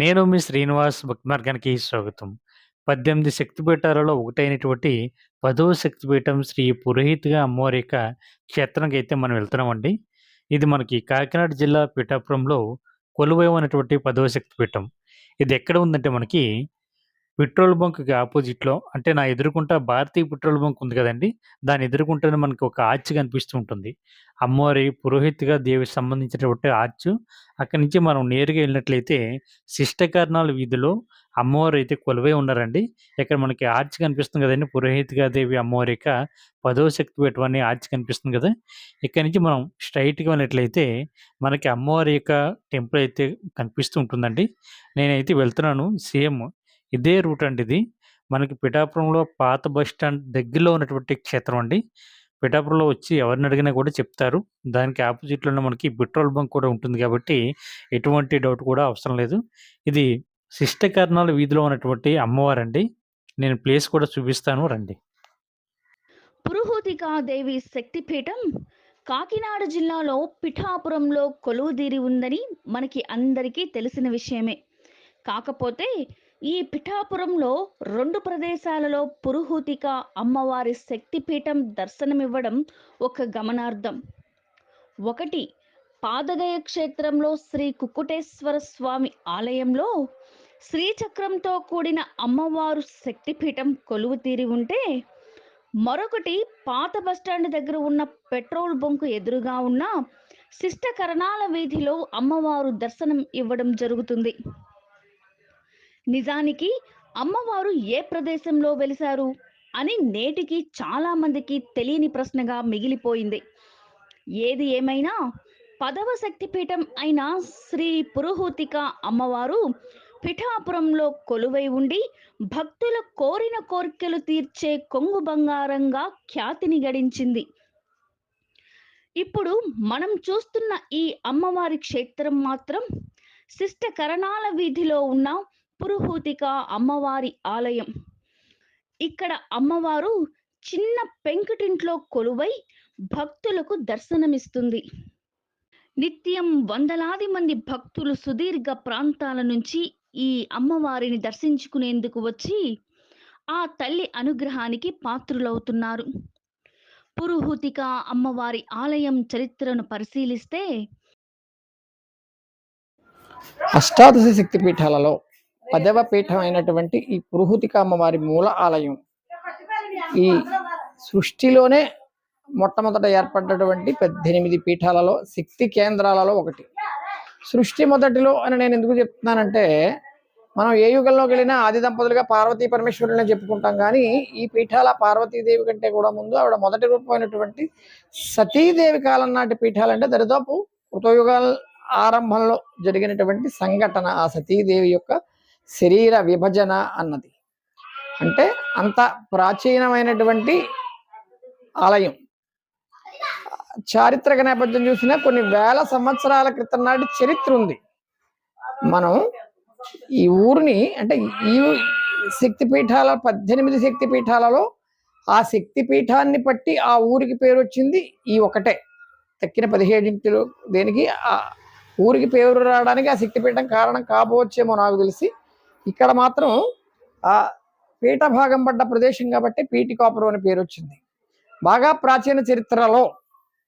నేను మీ శ్రీనివాస్ భక్తి మార్గానికి స్వాగతం. 18 శక్తిపీఠాలలో ఒకటైనటువంటి పదవ శక్తిపీఠం శ్రీ పురోహితగా అమ్మవారి యొక్క క్షేత్రానికి అయితే మనం వెళ్తున్నామండి. ఇది మనకి కాకినాడ జిల్లా పిఠాపురంలో కొలువై ఉన్నటువంటి పదవ శక్తిపీఠం. ఇది ఎక్కడ ఉందంటే మనకి పెట్రోల్ బంక్‌కి అపోజిట్‌లో అంటే నా ఎదురుగుంట భారతీయ పెట్రోల్ బంక్ ఉంది కదండీ! దాని ఎదురుగుంటానే మనకి ఒక ఆర్చ్ కనిపిస్తూ ఉంటుంది. అమ్మవారి పురోహితగా దేవికి సంబంధించినటువంటి ఆర్చ్. అక్కడి నుంచి మనం నేరుగా ఎళ్ళినట్లయితే శిష్టకర్ణాల వీధిలో అమ్మవారైతే కొలువై ఉన్నారండి. ఇక్కడ మనకి ఆర్చ్ కనిపిస్తుంది కదండీ! పురోహితగా దేవి అమ్మవారి యొక్క పదో శక్తి అనే ఆర్చ్ కనిపిస్తుంది కదా! ఇక్కడి నుంచి మనం స్ట్రెయిట్‌గా వెళ్ళినట్లయితే మనకి అమ్మవారి యొక్క టెంపుల్ అయితే కనిపిస్తూ ఉంటుందండి. నేనైతే వెళ్తున్నాను. సేమ్ ఇదే రూట్ అండి ఇది. మనకి పిఠాపురంలో పాత బస్ స్టాండ్ దగ్గరలో ఉన్నటువంటి క్షేత్రం అండి. పిఠాపురంలో వచ్చి ఎవరిని అడిగినా కూడా చెప్తారు. దానికి అపోజిట్‌లోనే మనకి పెట్రోల్ బంక్ కూడా ఉంటుంది కాబట్టి ఎటువంటి డౌట్ కూడా అవసరం లేదు. ఇది శిష్టకర్ణాల వీధిలో ఉన్నటువంటి అమ్మవారండి. నేను ప్లేస్ కూడా చూపిస్తాను రండి. పురుహూతికాదేవి శక్తిపీఠం కాకినాడ జిల్లాలో పిఠాపురంలో కొలువుదీరి ఉందని మనకి అందరికీ తెలిసిన విషయమే. కాకపోతే ఈ పిఠాపురంలో రెండు ప్రదేశాలలో పురుహూతిక అమ్మవారి శక్తిపీఠం దర్శనమివ్వడం ఒక గమనార్థం ఒకటి పాదగయ క్షేత్రంలో శ్రీ కుక్కుటేశ్వర స్వామి ఆలయంలో శ్రీచక్రంతో కూడిన అమ్మవారు శక్తిపీఠం కొలువుతీరి ఉంటే, మరొకటి పాత బస్టాండ్ దగ్గర ఉన్న పెట్రోల్ బొంకు ఎదురుగా ఉన్న శిష్టకర్ణాల వీధిలో అమ్మవారు దర్శనం ఇవ్వడం జరుగుతుంది. నిజానికి అమ్మవారు ఏ ప్రదేశంలో వెలిశారు అని నేటికి చాలా మందికి తెలియని ప్రశ్నగా మిగిలిపోయింది. ఏది ఏమైనా పదవ శక్తిపీఠం అయిన శ్రీ పురుహూతిక అమ్మవారు పిఠాపురంలో కొలువై ఉండి భక్తుల కోరిన కోర్కెలు తీర్చే కొంగు బంగారంగా ఖ్యాతిని గడించింది. ఇప్పుడు మనం చూస్తున్న ఈ అమ్మవారి క్షేత్రం మాత్రం శిష్ట కరణాల వీధిలో ఉన్న పురుహూతిక అమ్మవారి ఆలయం. ఇక్కడ అమ్మవారు చిన్న పెంకుటింట్లో కొలువై భక్తులకు దర్శనమిస్తుంది. నిత్యం వందలాది మంది భక్తులు సుదీర్ఘ ప్రాంతాల నుంచి ఈ అమ్మవారిని దర్శించుకునేందుకు వచ్చి ఆ తల్లి అనుగ్రహానికి పాత్రులవుతున్నారు. పురుహూతిక అమ్మవారి ఆలయం చరిత్రను పరిశీలిస్తే అష్టాదశ శక్తి పీఠాలలో పదవ పీఠం అయినటువంటి ఈ పురుహూతిక వారి మూల ఆలయం. ఈ సృష్టిలోనే మొట్టమొదట ఏర్పడ్డటువంటి పద్దెనిమిది పీఠాలలో శక్తి కేంద్రాలలో ఒకటి. సృష్టి మొదటిలో అని నేను ఎందుకు చెప్తున్నానంటే మనం ఏ యుగంలోకి వెళ్ళినా ఆది దంపతులుగా పార్వతీ పరమేశ్వరులనే చెప్పుకుంటాం కానీ ఈ పీఠాల పార్వతీదేవి కంటే కూడా ముందు ఆవిడ మొదటి రూపమైనటువంటి సతీదేవి కాలం నాటి పీఠాలంటే దరిదాపు కృతయుగాల ఆరంభంలో జరిగినటువంటి సంఘటన ఆ సతీదేవి యొక్క శరీర విభజన అన్నది. అంటే అంత ప్రాచీనమైనటువంటి ఆలయం. చారిత్రక నేపథ్యం చూసినా కొన్ని వేల సంవత్సరాల క్రితం నాటి చరిత్ర ఉంది. మనం ఈ ఊరిని అంటే ఈ శక్తి పీఠాల పద్దెనిమిది శక్తి పీఠాలలో ఆ శక్తి పీఠాన్ని బట్టి ఆ ఊరికి పేరు వచ్చింది ఈ ఒకటే. తక్కిన పదిహేడింటిలో దేనికి? ఆ ఊరికి పేరు రావడానికి ఆ శక్తిపీఠం కారణం కాబోచ్చేమో నాకు తెలిసి. ఇక్కడ మాత్రం ఆ పీఠ భాగం పడ్డ ప్రదేశం కాబట్టి పీఠికాపురం అని పేరు వచ్చింది. బాగా ప్రాచీన చరిత్రలో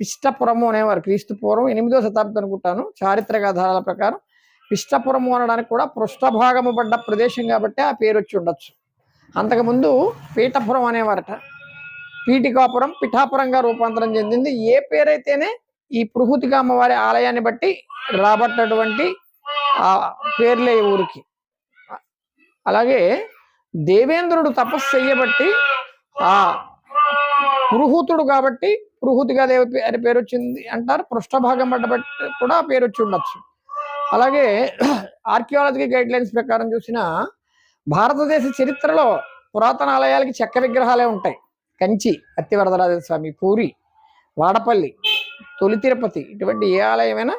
పిష్టపురము అనేవారు క్రీస్తు పూర్వం ఎనిమిదో శతాబ్దం అనుకుంటాను చారిత్రక ఆధారాల ప్రకారం. పిష్టపురము అనడానికి కూడా పృష్ఠభాగము పడ్డ ప్రదేశం కాబట్టి ఆ పేరు వచ్చి ఉండొచ్చు. అంతకుముందు పీఠపురం అనేవారట. పీఠికాపురం పిఠాపురంగా రూపాంతరం చెందింది. ఏ పేరైతేనే ఈ పురుహూతిక అమ్మవారి ఆలయాన్ని బట్టి రాబట్టినటువంటి ఆ పేర్లే ఊరికి. అలాగే దేవేంద్రుడు తపస్సు చేయబట్టి ఆ పురుహూతుడు కాబట్టి పురుహూతిగా దేవ అని పేరు వచ్చింది అంటారు. పృష్ఠభాగం పడ్డబట్టి కూడా ఆ పేరు వచ్చి ఉండొచ్చు. అలాగే ఆర్కియాలజీ గైడ్ లైన్స్ ప్రకారం చూసిన భారతదేశ చరిత్రలో పురాతన ఆలయాలకి చెక్క విగ్రహాలే ఉంటాయి. కంచి అత్తివరదరాజ స్వామి పూరి వాడపల్లి తొలి తిరుపతి ఇటువంటి ఏ ఆలయమైనా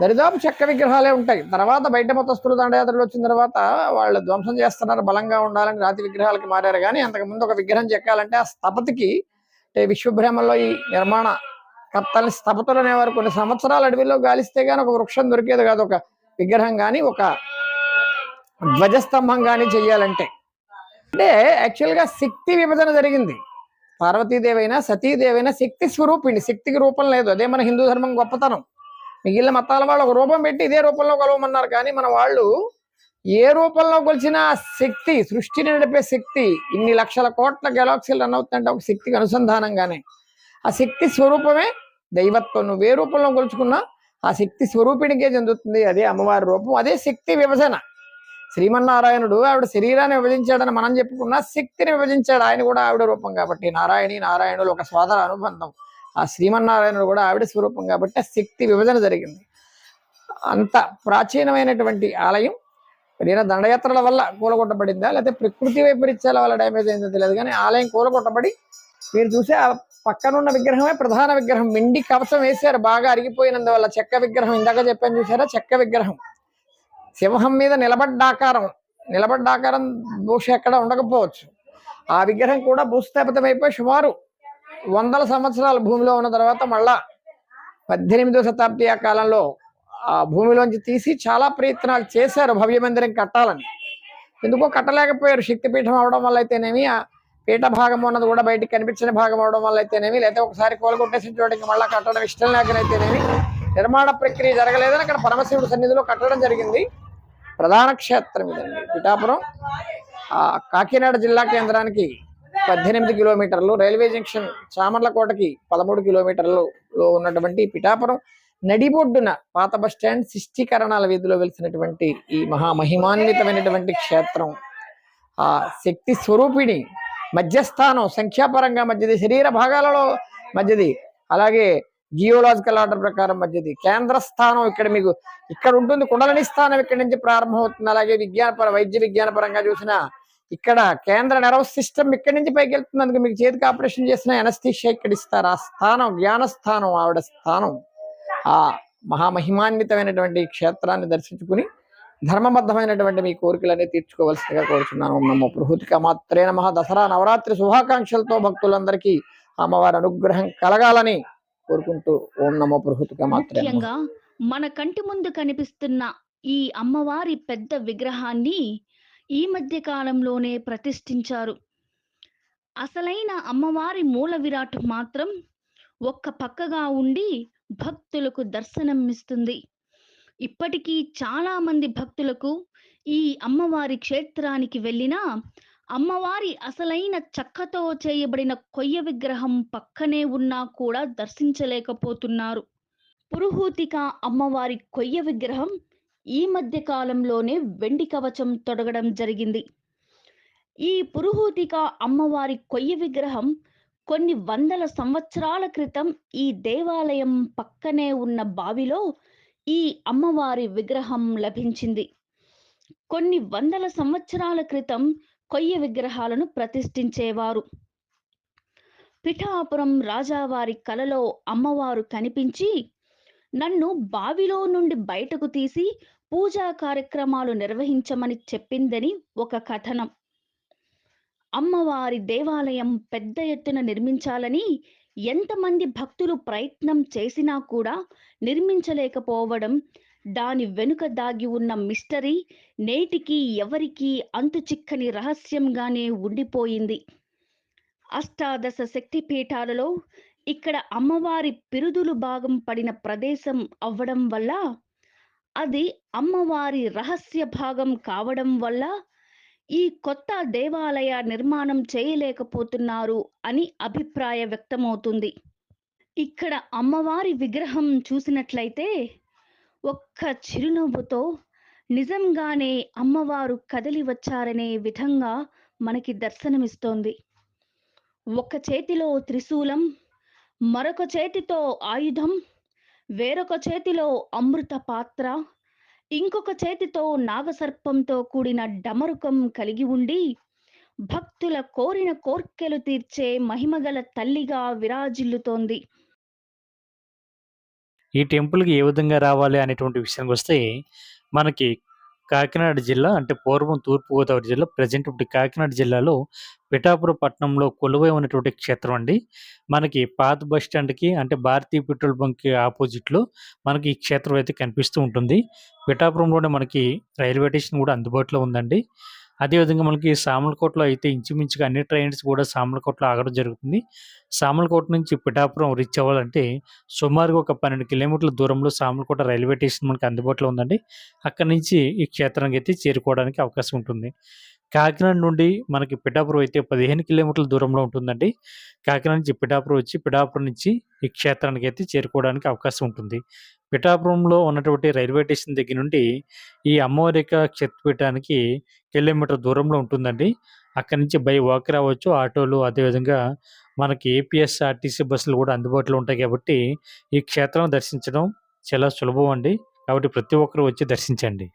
దరిదాపు చెక్క విగ్రహాలే ఉంటాయి. తర్వాత బయట మొత్తస్తులు దండయాత్రలు వచ్చిన తర్వాత వాళ్ళు ధ్వంసం చేస్తున్నారు బలంగా ఉండాలని రాతి విగ్రహాలకి మారారు. కానీ అంతకుముందు ఒక విగ్రహం చెక్కాలంటే ఆ స్థపతికి అంటే విశ్వబ్రహ్మలో ఈ నిర్మాణ కర్తల్ని స్థపతులు అనేవారు కొన్ని సంవత్సరాలు అడవిలో గాలిస్తే కానీ ఒక వృక్షం దొరికేది కాదు ఒక విగ్రహం కానీ ఒక ధ్వజస్తంభం కానీ చెయ్యాలంటే. అంటే యాక్చువల్గా శక్తి విభజన జరిగింది. పార్వతీదేవైనా సతీదేవైనా శక్తి స్వరూపిణి శక్తికి రూపం లేదు. అదే మన హిందూ ధర్మం గొప్పతనం. మిగిలిన మతాల వాళ్ళు ఒక రూపం పెట్టి ఇదే రూపంలో కొలవమన్నారు. కానీ మన వాళ్ళు ఏ రూపంలో కొలిచిన శక్తి సృష్టిని నడిపే శక్తి ఇన్ని లక్షల కోట్ల గెలాక్సీలు రన్ అవుతుందంటే ఒక శక్తికి అనుసంధానంగానే. ఆ శక్తి స్వరూపమే దైవత్వం. నువ్వు ఏ రూపంలో కొలుచుకున్నా ఆ శక్తి స్వరూపిణికే చెందుతుంది. అదే అమ్మవారి రూపం. అదే శక్తి విభజన. శ్రీమన్నారాయణుడు ఆవిడ శరీరాన్ని విభజించాడని మనం చెప్పుకున్నా శక్తిని విభజించాడు. ఆయన కూడా ఆవిడ రూపం కాబట్టి నారాయణి నారాయణులు ఒక సోదర అనుబంధం. ఆ శ్రీమన్నారాయణుడు కూడా ఆవిడ స్వరూపం కాబట్టి శక్తి విభజన జరిగింది. అంత ప్రాచీనమైనటువంటి ఆలయం ఏదైనా దండయాత్రల వల్ల కూలగొట్టబడిందా లేకపోతే ప్రకృతి వైపరీత్యాల వల్ల డ్యామేజ్ అయిందో తెలియదు కానీ ఆలయం కూలగొట్టబడి మీరు చూసే ఆ పక్కనున్న విగ్రహమే ప్రధాన విగ్రహం. వెండి కవచం వేశారు బాగా అరిగిపోయినందువల్ల చెక్క విగ్రహం ఇందాక చెప్పాను చూసారా? చెక్క విగ్రహం. సింహం మీద నిలబడ్డ ఆకారం నిలబడ్డ ఆకారం బహుశా ఎక్కడ ఉండకపోవచ్చు. ఆ విగ్రహం కూడా భూస్థాపితం అయిపోయి సుమారు వందల సంవత్సరాల భూమిలో ఉన్న తర్వాత మళ్ళా పద్దెనిమిదో శతాబ్ది ఆ కాలంలో ఆ భూమిలోంచి తీసి చాలా ప్రయత్నాలు చేశారు భవ్య మందిరం కట్టాలని. ఎందుకో కట్టలేకపోయారు. శక్తిపీఠం అవడం వల్ల అయితేనేమి ఆ పీఠ భాగం ఉన్నది కూడా బయటికి కనిపించని భాగం అవడం వల్ల అయితేనేమి లేకపోతే ఒకసారి కోలుకొట్టేసిన చోటికి మళ్ళీ కట్టడం ఇష్టం లేకనైతేనేమి నిర్మాణ ప్రక్రియ జరగలేదని అక్కడ పరమశివుడి సన్నిధిలో కట్టడం జరిగింది. ప్రధాన క్షేత్రం ఇదండి. పిఠాపురం ఆ కాకినాడ జిల్లా కేంద్రానికి పద్దెనిమిది కిలోమీటర్లు రైల్వే జంక్షన్ చామర్లకోటకి పదమూడు కిలోమీటర్లలో ఉన్నటువంటి పిఠాపురం నడిబొడ్డున పాత బస్ స్టాండ్ శిష్టీకరణాల వీధిలో వెలిసినటువంటి ఈ మహామహిమాన్వితమైనటువంటి క్షేత్రం. ఆ శక్తి స్వరూపిణి మధ్యస్థానం సంఖ్యాపరంగా మధ్యది శరీర భాగాలలో మధ్యది అలాగే జియోలాజికల్ ఆర్డర్ ప్రకారం మధ్యది. కేంద్ర స్థానం ఇక్కడ మీకు ఇక్కడ ఉంటుంది కుండలని స్థానం ఇక్కడి నుంచి ప్రారంభం అవుతుంది అలాగే విజ్ఞానపర వైద్య విజ్ఞాన పరంగా చూసిన ఇక్కడ కేంద్ర నెరవ్ సిస్టమ్ ఇక్కడి నుంచి పైకి వెళ్తున్నందుకు మీకు చేతికి ఆపరేషన్ చేసిన ఎనస్థీషియా ఇక్కడ ఇస్తారు. ఆ స్థానం జ్ఞాన స్థానం ఆవిడ స్థానం ఆ మహామహిమాన్వితమైనటువంటి క్షేత్రాన్ని దర్శించుకుని ధర్మబద్ధమైనటువంటి మీ కోరికలన్నీ తీర్చుకోవలసిందిగా కోరుచున్నాను. ఓం నమో మాత్రే నమ. దసరా నవరాత్రి శుభాకాంక్షలతో భక్తులందరికీ అమ్మవారి అనుగ్రహం కలగాలని కోరుకుంటూ ఓం నమో పురుహూతిక మాత్రే మన కంటి ముందు కనిపిస్తున్న ఈ అమ్మవారి పెద్ద విగ్రహాన్ని ఈ మధ్య కాలంలోనే ప్రతిష్ఠించారు. అసలైన అమ్మవారి మూల విరాట్ మాత్రం ఒక్క పక్కగా ఉండి భక్తులకు దర్శనం ఇస్తుంది. ఇప్పటికీ చాలా మంది భక్తులకు ఈ అమ్మవారి క్షేత్రానికి వెళ్ళినా అమ్మవారి అసలైన చెక్కతో చేయబడిన కొయ్య విగ్రహం పక్కనే ఉన్నా కూడా దర్శించలేకపోతున్నారు. పురుహూతిక అమ్మవారి కొయ్య విగ్రహం ఈ మధ్య కాలంలోనే వెండి కవచం తొడగడం జరిగింది. ఈ పురుహూతిక అమ్మవారి కొయ్య విగ్రహం కొన్ని వందల సంవత్సరాల క్రితం ఈ దేవాలయం పక్కనే ఉన్న బావిలో ఈ అమ్మవారి విగ్రహం లభించింది. కొన్ని వందల సంవత్సరాల క్రితం కొయ్య విగ్రహాలను ప్రతిష్ఠించేవారు. పిఠాపురం రాజావారి కలలో అమ్మవారు కనిపించి నన్ను బావిలో నుండి బయటకు తీసి పూజా కార్యక్రమాలు నిర్వహించమని చెప్పిందని ఒక కథనం. అమ్మవారి దేవాలయం పెద్ద ఎత్తున నిర్మించాలని ఎంతమంది భక్తులు ప్రయత్నం చేసినా కూడా నిర్మించలేకపోవడం దాని వెనుక దాగి ఉన్న మిస్టరీ నేటికి ఎవరికీ అంతు చిక్కని రహస్యంగానే ఉండిపోయింది. అష్టాదశ శక్తి పీఠాలలో ఇక్కడ అమ్మవారి పిరుదులు భాగం పడిన ప్రదేశం అవ్వడం వల్ల అది అమ్మవారి రహస్య భాగం కావడం వల్ల ఈ కొత్త దేవాలయ నిర్మాణం చేయలేకపోతున్నారు అని అభిప్రాయ వ్యక్తమవుతుంది. ఇక్కడ అమ్మవారి విగ్రహం చూసినట్లయితే ఒక్క చిరునవ్వుతో నిజంగానే అమ్మవారు కదిలి వచ్చారనే విధంగా మనకి దర్శనమిస్తోంది. ఒక చేతిలో త్రిశూలం మరొక చేతితో ఆయుధం వేరొక చేతిలో అమృత పాత్ర ఇంకొక చేతితో నాగసర్పంతో కూడిన డమరుకం కలిగి ఉండి భక్తుల కోరిన కోర్కెలు తీర్చే మహిమగల తల్లిగా విరాజిల్లుతోంది. ఈ టెంపుల్కి ఏ విధంగా రావాలి అనేటువంటి విషయానికి వస్తే మనకి కాకినాడ జిల్లా అంటే పూర్వం తూర్పుగోదావరి జిల్లా ప్రజెంట్ ఇప్పుడు కాకినాడ జిల్లాలో పిఠాపురం పట్టణంలో కొలువై ఉన్నటువంటి క్షేత్రం అండి. మనకి పాత బస్ స్టాండ్కి అంటే భారతీయ పెట్రోల్ బంక్కి ఆపోజిట్లో మనకి ఈ క్షేత్రం అయితే కనిపిస్తూ ఉంటుంది. పిఠాపురంలోనే మనకి రైల్వే స్టేషన్ కూడా అందుబాటులో ఉందండి. అదేవిధంగా మనకి సామలకోటలో అయితే ఇంచుమించుగా అన్ని ట్రైన్స్ కూడా సామలకోటలో ఆగడం జరుగుతుంది. సామలకోట నుంచి పిఠాపురం రీచ్ అవ్వాలంటే సుమారుగా ఒక పన్నెండు కిలోమీటర్ల దూరంలో సామలకోట రైల్వే స్టేషన్ మనకి అందుబాటులో ఉందండి. అక్కడి నుంచి ఈ క్షేత్రానికి అయితే చేరుకోవడానికి అవకాశం ఉంటుంది. కాకినాడ నుండి మనకి పిఠాపురం అయితే పదిహేను కిలోమీటర్ల దూరంలో ఉంటుందండి. కాకినాడ నుంచి పిఠాపురం వచ్చి పిఠాపురం నుంచి ఈ క్షేత్రానికి అయితే చేరుకోవడానికి అవకాశం ఉంటుంది. పిఠాపురంలో ఉన్నటువంటి రైల్వే స్టేషన్ దగ్గర నుండి ఈ అమ్మవారి యొక్క క్షేత్రపీఠానికి కిలోమీటర్ దూరంలో ఉంటుందండి. అక్కడి నుంచి బై వాక్ రావచ్చు ఆటోలు అదేవిధంగా మనకి ఏపీఎస్ఆర్టీసీ బస్సులు కూడా అందుబాటులో ఉంటాయి కాబట్టి ఈ క్షేత్రం దర్శించడం చాలా సులభం అండి. కాబట్టి ప్రతి ఒక్కరు వచ్చి దర్శించండి.